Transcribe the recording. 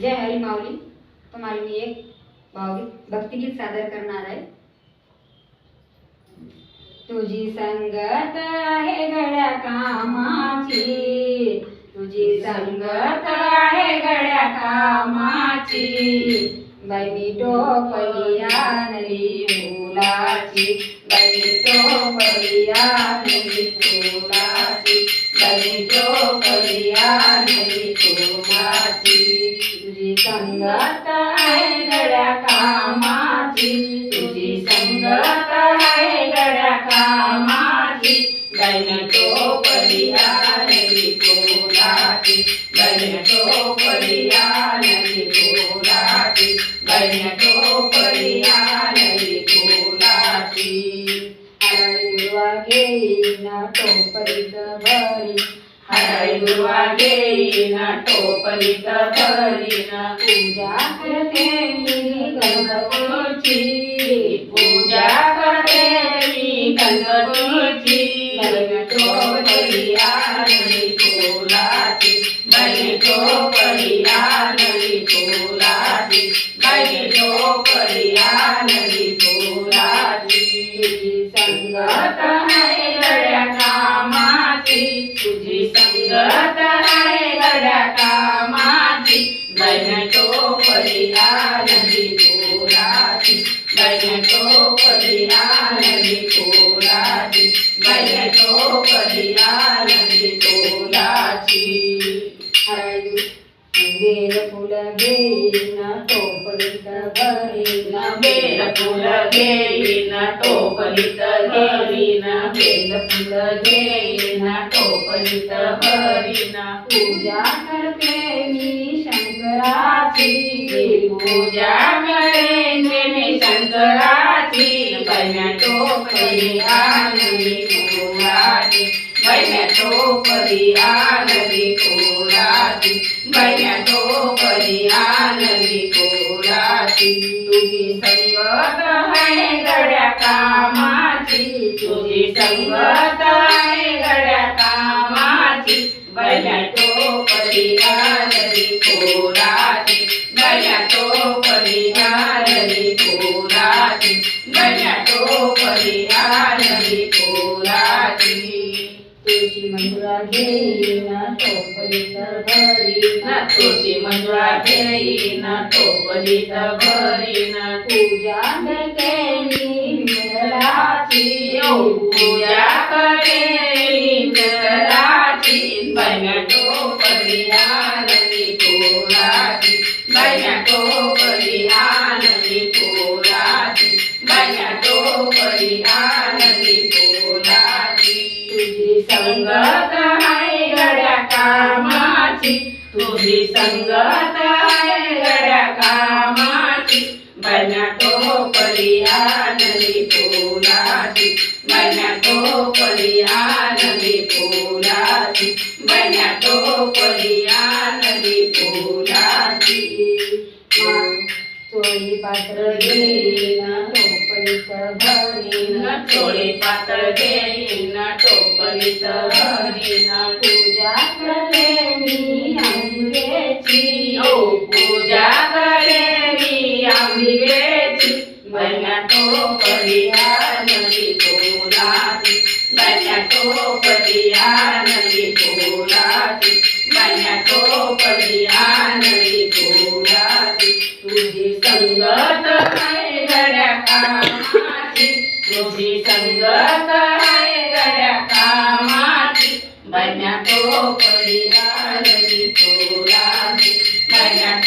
जय हरी माऊली. तुम्हाला मी एक भावगीत भक्तिगीत सादर करणार आहे. तुझी संगत आहे गड्या कामाची. तुझी संगत आहे गड्या कामाची. बाई टोपली आणली मुलाची. बाई टोपली आणली हरळी दुर्वा टोपलीत भरीन. पूजा करते मी गणपतीची पूजा करते मी गणपतीची फुल घेईन टोपलीत भरीन बेल फुल घेईन टोपलीत घेईन बेल फुल घेईन टोपलीत भरीन. पूजा करते मी शंकराची पूजा करेन मी शंकराची बन्या टोपली आणली फुलाची बन्या टोपली बन्या टोपली आणली तुझी संगत आहे गड्या कामाची. तुझी संगत आहे गड्या कामाची. बन्या टोपली तुळशी मंजुळा घेईना टोपली तर भरी ना तुळशी मंजुळा घेईन टोपलीत भरीन पूजा करते मी पूजा करते मी विठ्ठलाची टोपली आणली फुलाची बन्या टोपली आणली फुलाची बन्या टोपली आणली संगत आहे गड्या कामाची. तुझी संगत आहे गड्या कामाची. बन्या टोपली आणली फुलाची. बन्या टोपली आणली फुलाची. बन्या टोपली आणली फुलाची. चोळी पात्र घेईन टोपलीत भरीन. चोळी पात्र घेईन टोपलीत कामाची. तुझी संगत आहे गड्या कामाची. बन्या टोपली बन्या